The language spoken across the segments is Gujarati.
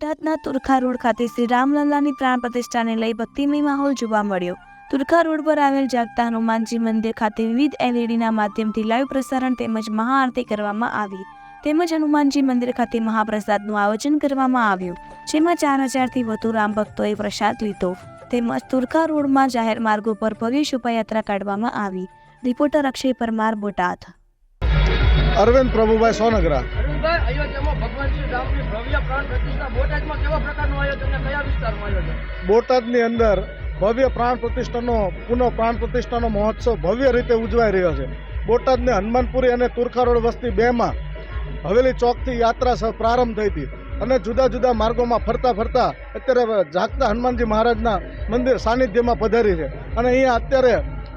બોટાદના તુરખા રોડ ખાતે શ્રી રામલલ્લાની પ્રાણ પ્રતિષ્ઠાને લઈ ભક્તિમય માહોલ જોવા મળ્યો. તુરખા રોડ પર આવેલ જાગતા હનુમાનજી મંદિર ખાતે વિવિધ એલઈડીના માધ્યમથી લાઈવ પ્રસારણ તેમજ મહાઆરતી કરવામાં આવી. તેમજ હનુમાનજી મંદિર ખાતે મહાપ્રસાદનું આયોજન કરવામાં આવ્યું, જેમાં ચાર હજારથી વધુ રામ ભક્તોએ પ્રસાદ લીધો. તેમજ તુરખા રોડમાં જાહેર માર્ગો પર ભવ્ય શોભાયાત્રા કાઢવામાં આવી. રિપોર્ટર અક્ષય પરમાર, બોટાદ. અરવિંદ પ્રભુભાઈ સોનગરા. અરુણભાઈ અયોધ્યામાં બોટાદની અંદર ભવ્ય પ્રાણ પ્રતિષ્ઠાનો, પુનઃ પ્રાણ પ્રતિષ્ઠાનો મહોત્સવ ભવ્ય રીતે ઉજવાઈ રહ્યો છે. બોટાદને હનુમાનપુરી અને તુરખા રોડ વસ્તી બેમાં હવેલી ચોકથી યાત્રા પ્રારંભ થઈ હતી અને જુદા જુદા માર્ગોમાં ફરતા ફરતા અત્યારે જાગતા હનુમાનજી મહારાજના મંદિર સાનિધ્યમાં પધારી છે અને અહીંયા અત્યારે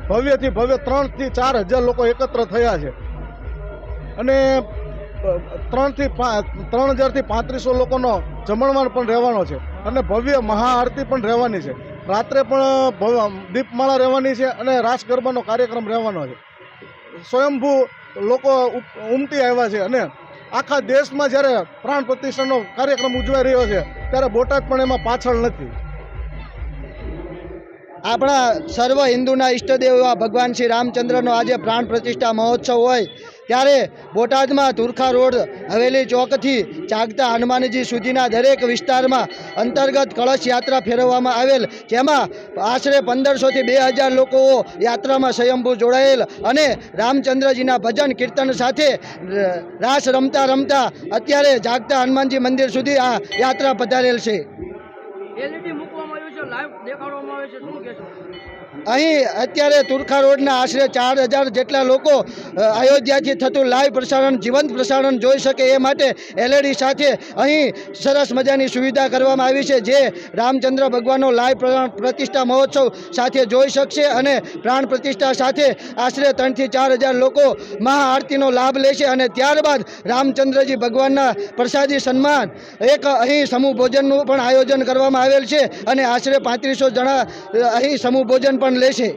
ભવ્યથી ભવ્ય ત્રણથી ચાર હજાર લોકો એકત્ર થયા છે. અને ત્રણથી ત્રણ હજારથી પાંત્રીસો લોકોનો જમણવાર પણ રહેવાનો છે અને ભવ્ય મહાઆરતી પણ રહેવાની છે. રાત્રે પણ દીપમાળા રહેવાની છે અને રાસ ગરબાનો કાર્યક્રમ રહેવાનો છે. સ્વયંભૂ લોકો ઉમટી આવ્યા છે અને આખા દેશમાં જ્યારે પ્રાણ પ્રતિષ્ઠાનો કાર્યક્રમ ઉજવાઈ રહ્યો છે, ત્યારે બોટાદ પણ એમાં પાછળ નથી. આપણા સર્વ હિન્દુના ઈષ્ટદેવ એવા ભગવાન શ્રી રામચંદ્રનો આજે પ્રાણ પ્રતિષ્ઠા મહોત્સવ હોય ત્યારે બોટાદમાં તુરખા રોડ હવેલી ચોકથી જાગતા હનુમાનજી સુધીના દરેક વિસ્તારમાં અંતર્ગત કળશ યાત્રા ફેરવવામાં આવેલ, જેમાં આશરે પંદરસોથી બે હજાર લોકો યાત્રામાં સ્વયંભૂ જોડાયેલ અને રામચંદ્રજીના ભજન કીર્તન સાથે રાસ રમતા રમતા અત્યારે જાગતા હનુમાનજી મંદિર સુધી આ યાત્રા પધારેલ છે. અહીં અત્યારે તુરખા રોડના આશરે ચાર હજાર જેટલા લોકો અયોધ્યાથી થતું લાઈવ પ્રસારણ, જીવંત પ્રસારણ જોઈ શકે એ માટે એલઈડી સાથે અહીં સરસ મજાની સુવિધા કરવામાં આવી છે, જે રામચંદ્ર ભગવાનનો લાઈવ પ્ર- પ્રતિષ્ઠા મહોત્સવ સાથે જોઈ શકશે અને પ્રાણ પ્રતિષ્ઠા સાથે આશરે ત્રણથી ચાર હજાર લોકો મહાઆરતીનો લાભ લેશે અને ત્યારબાદ રામચંદ્રજી ભગવાનના પ્રસાદી સન્માન, એક અહીં સમૂહ ભોજનનું પણ આયોજન કરવામાં આવેલ છે અને આશરે પાંત્રીસો જણા અહીં સમૂહ ભોજન પણ લેશે